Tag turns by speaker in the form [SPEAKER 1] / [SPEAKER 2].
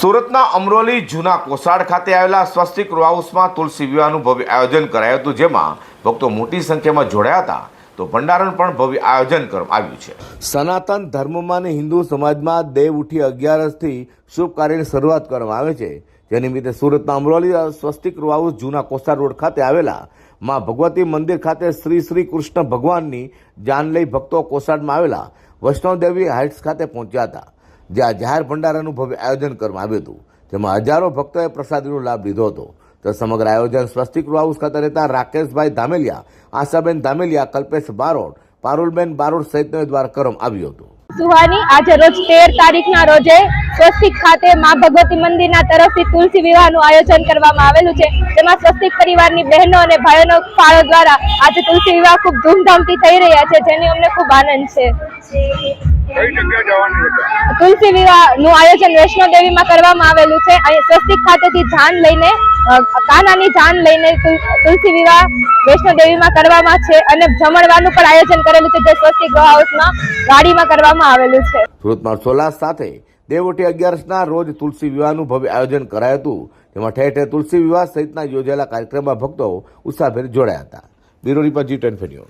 [SPEAKER 1] સુરતના અમરોલી જૂના કોસાડ ખાતે આવેલા સ્વસ્તિક રો તુલસી વિવાહનું ભવ્ય આયોજન કરાયું હતું, જેમાં ભક્તો મોટી સંખ્યામાં જોડાયા હતા. તો ભંડારણ પણ ભવ્ય આયોજન કરવામાં આવ્યું છે. સનાતન ધર્મમાં અને હિન્દુ સમાજમાં દેવ ઉઠી અગિયારસથી શુભ કાર્યની શરૂઆત કરવામાં આવે છે. જે નિમિત્તે સુરતના અમરોલી સ્વસ્તિક રો જૂના કોસાડ રોડ ખાતે આવેલા માં ભગવતી મંદિર ખાતે શ્રી શ્રી કૃષ્ણ ભગવાનની જાન લઈ ભક્તો કોસાડમાં આવેલા વૈષ્ણવદેવી હાઇટ્સ ખાતે પહોંચ્યા હતા. જ્યાં જાહેર ભંડારાનું ભવ્ય આયોજન કરવામાં આવ્યું હતું, જેમાં હજારો ભક્તોએ પ્રસાદીનો લાભ લીધો હતો. તો સમગ્ર આયોજન સ્વસ્તિક રો હાઉસ ખાતે રહેતા રાકેશભાઈ ધામેલિયા, આશાબેન ધામેલિયા, કલ્પેશ બારોટ પારુલબેન બારોટ સહિતનો દ્વારા કરવામાં આવ્યું હતું.
[SPEAKER 2] સુહાની આજે રોજ તેર તારીખના રોજે સ્વસ્તિક ખાતે મા ભગવતી મંદિરના તરફથી તુલસી વિવાહનું આયોજન કરવામાં આવેલું છે. તેમાં સ્વસ્તિક પરિવારની બહેનો અને ભાઈઓનો ફાળો દ્વારા આજે તુલસી વિવાહ ખૂબ ધૂમધામથી થઈ રહ્યા છે જેની અમને ખૂબ આનંદ છે. તુલસી વિવાહનું આયોજન વૈષ્ણો દેવીમાં કરવામાં આવેલું છે. અહીં સ્વસ્તિક ખાતેથી જાન લઈને કાનાની જાન લઈને તુલસી વિવાહ વૈષ્ણોદેવીમાં કરવામાં છે અને જમણવાનું પણ આયોજન કરેલું છે જે સ્વસ્તિક ગો હાઉસમાં ગાડીમાં કરવામાં આવેલું છે.
[SPEAKER 1] સુરતમાં સોલાસ સાથે દેવોટી અગિયારસના રોજ તુલસી વિવાહનું ભવ્ય આયોજન કરાયું હતું. જેમાં ઠેર ઠેર તુલસી વિવાહ સહિતના યોજાયેલા કાર્યક્રમમાં ભક્તો ઉત્સાહભેર જોડાયા હતા. બ્યુરો રિપોર્ટ જી ટેન